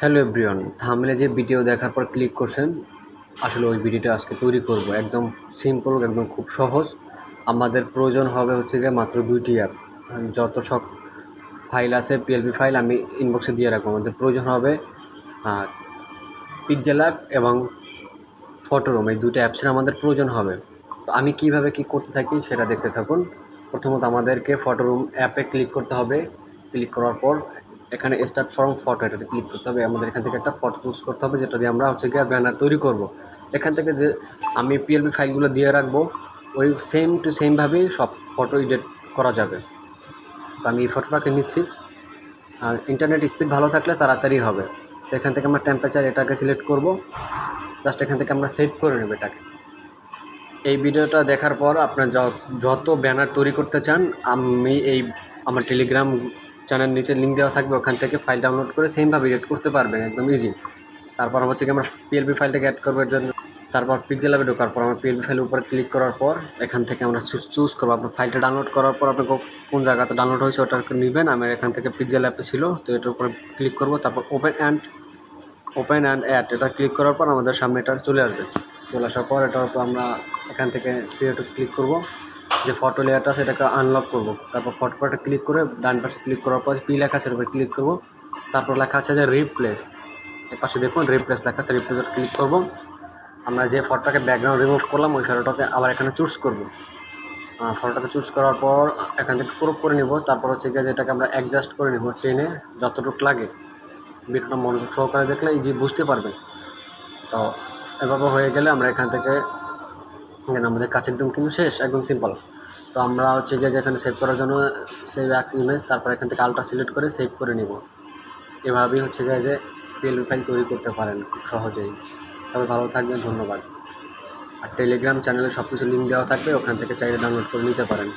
Hello everyone থামলে যে video দেখার পর ক্লিক করছেন, আসলে ওই ভিডিওটা আজকে তৈরি করব। একদম সিম্পল একদম খুব সহজ। আমাদের প্রয়োজন হবে হচ্ছে গিয়ে মাত্র দুইটি অ্যাপ যত সব ফাইল আছে পিএলপি ফাইল আমি ইনবক্সে দিয়ে রাখব। আমাদের প্রয়োজন হবে পিকজেলাক এবং ফটোরুম এই দুটো অ্যাপসের আমাদের প্রয়োজন হবে। তো আমি কীভাবে কি করতে থাকি সেটা দেখতে থাকুন। প্রথমত আমাদেরকে ফটোরুম অ্যাপে ক্লিক করতে হবে। ক্লিক করার পর এখানে স্টার্ট ফর্ম ফটো এটাতে ক্লিক করতে হবে। আমাদের এখান থেকে একটা ফটো চুজ করতে হবে, যেটা দিয়ে আমরা হচ্ছে গিয়ে ব্যানার তৈরি করব। এখান থেকে যে আমি পিএলবি ফাইলগুলো দিয়ে রাখব, ওই সেম টু সেমভাবেই সব ফটো এডিট করা যাবে। তো আমি এই ফটোটাকে নিচ্ছি। আর ইন্টারনেট স্পিড ভালো থাকলে তাড়াতাড়ি হবে। তো এখান থেকে আমরা টেম্পারেচার এটাকে সিলেক্ট করব। জাস্ট এখান থেকে আমরা সেভ করে নেব এটাকে। এই ভিডিওটা দেখার পর আপনার যত ব্যানার তৈরি করতে চান, আমি এই আমার টেলিগ্রাম চ্যানেল নিচে লিঙ্ক দেওয়া থাকবে, ওখান থেকে ফাইল ডাউনলোড করে সেমভাবে এডিট করতে পারবেন, একদম ইজি তারপর হচ্ছে কি আমরা পিএলপি ফাইলটাকে অ্যাড করবার জন্য। তারপর পিকজেল অ্যাপে ঢোকার পর, আমরা পিএলপি ফাইলের উপরে ক্লিক করার পর, এখান থেকে আমরা চুজ করব। আপনার ফাইলটা ডাউনলোড করার পর আপনি কোন জায়গাতে ডাউনলোড হয়েছে ওটা নেবেন। আমার এখান থেকে পিকজেল অ্যাপে ছিল, তো এটার উপরে ক্লিক করব। তারপর open and open and add এটা ক্লিক করার পর আমাদের সামনে এটা চলে আসবে। চলে আসার পর এটার উপর আমরা এখান থেকে ক্লিক করব। যে ফটো লেয়ারটা সেটাকে আনলক করব। তারপর ফটোটা ক্লিক করে ডান পাশে ক্লিক করার পর পি লেখা আছে উপরে ক্লিক করব। তারপর লেখা আছে যে রিপ্লেস এর পাশে দেখুন রিপ্লেস লেখা আছে রিপ্লেসে ক্লিক করব। আমরা যে ফটোটাকে ব্যাকগ্রাউন্ড রিমুভ করলাম, ওই ফটোটাকে আবার এখানে চুজ করব। ফটোটাকে চুজ করার পর এখান থেকে ক্রপ করে নিব। তারপর হচ্ছে গিয়ে যেটাকে আমরা অ্যাডজাস্ট করে নিব টেনে যতটুকু লাগে। ভিডিওটা মনোযোগ সহকারে দেখলে ইজি বুঝতে পারবে তো, এভাবে হয়ে গেলে আমরা এখান থেকে এখানে আমাদের কাছে একদম কিন্তু শেষ, একদম সিম্পল তো আমরা হচ্ছে গিয়ে যেখানে সেভ করার জন্য সেভ অ্যাক্স ইমেজ তারপর এখান থেকে আলট্রা সিলেক্ট করে সেভ করে নিব। এভাবেই হচ্ছে গিয়ে যে পিএলবি ফাইল তৈরি করতে পারেন খুব সহজেই। তবে ভালো থাকবেন, ধন্যবাদ। আর টেলিগ্রাম চ্যানেলে সব কিছু লিঙ্ক দেওয়া থাকবে, ওখান থেকে চাইলে ডাউনলোড করে নিতে পারেন।